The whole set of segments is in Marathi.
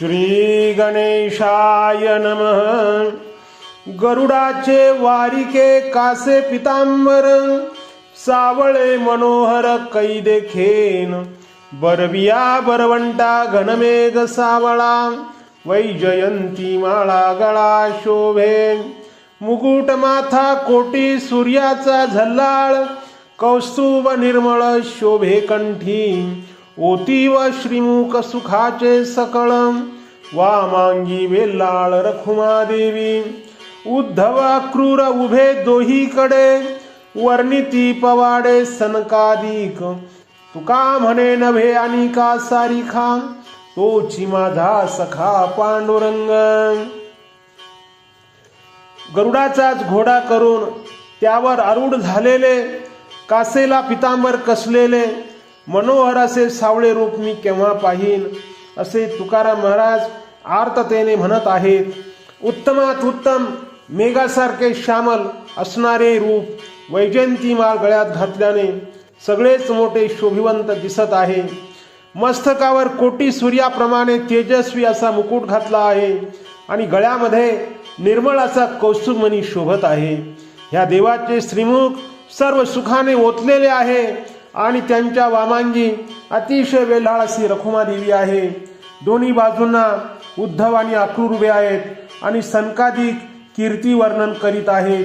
श्री गणेशाय नमः। गरुडाचे वारिके कासे पितांबर सावळे मनोहर कैदेखेन बरविया बरवंटा घनमेघ सावळा वैजयंती माळा गळा शोभे मुकुट माथा कोटी सूर्याचा झल्लाळ कौस्तुभ निर्मळ शोभे कंठी ओतीव श्रीमुख सुखाचे सकळ. वामांगी वेल्लाळ रखुमादेवी उद्धव उद्धवा क्रूर उभे दोहीकडे. वर्णिती पवाडे सनकादिक. तुका म्हणे नभे आणि का सारिखा? तोची माझा सखा पांडुरंग. गरुडाचाच घोडा करून त्यावर आरूढ झालेले कासेला पितांबर कसलेले मनोहर असे सावळे रूप मी केव्हा पाहीन? असे तुकाराम महाराज आर्ततेने म्हणत आहेत उत्तमात उत्तम मेघासारखे श्यामल असणारे रूप वैजयंती माळ गळ्यात घातल्याने सगळेच मोठे शोभिवंत दिसत आहे. मस्तकावर कोटी सूर्याप्रमाणे तेजस्वी असा मुकुट घातला आहे आणि गळ्यामध्ये निर्मळ असा कौस्तुभमणी शोभत आहे. ह्या देवाचे श्रीमुख सर्व सुखाने ओतलेले आहे. आणि त्यांच्या वामांगी अतिशय वेल्हाळ अशी रखुमा देवी आहे. दोन्ही बाजूंना उद्धव आणि अक्रूर उभे आहेत आणि सनकाधिक कीर्ती वर्णन करीत आहेत.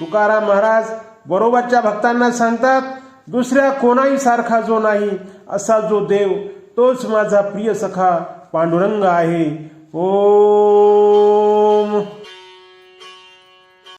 तुकाराम महाराज बरोबरच्या भक्तांना सांगतात दुसऱ्या कोणाही सारखा जो नाही असा जो देव तोच माझा प्रिय सखा पांडुरंग आहे. ओ!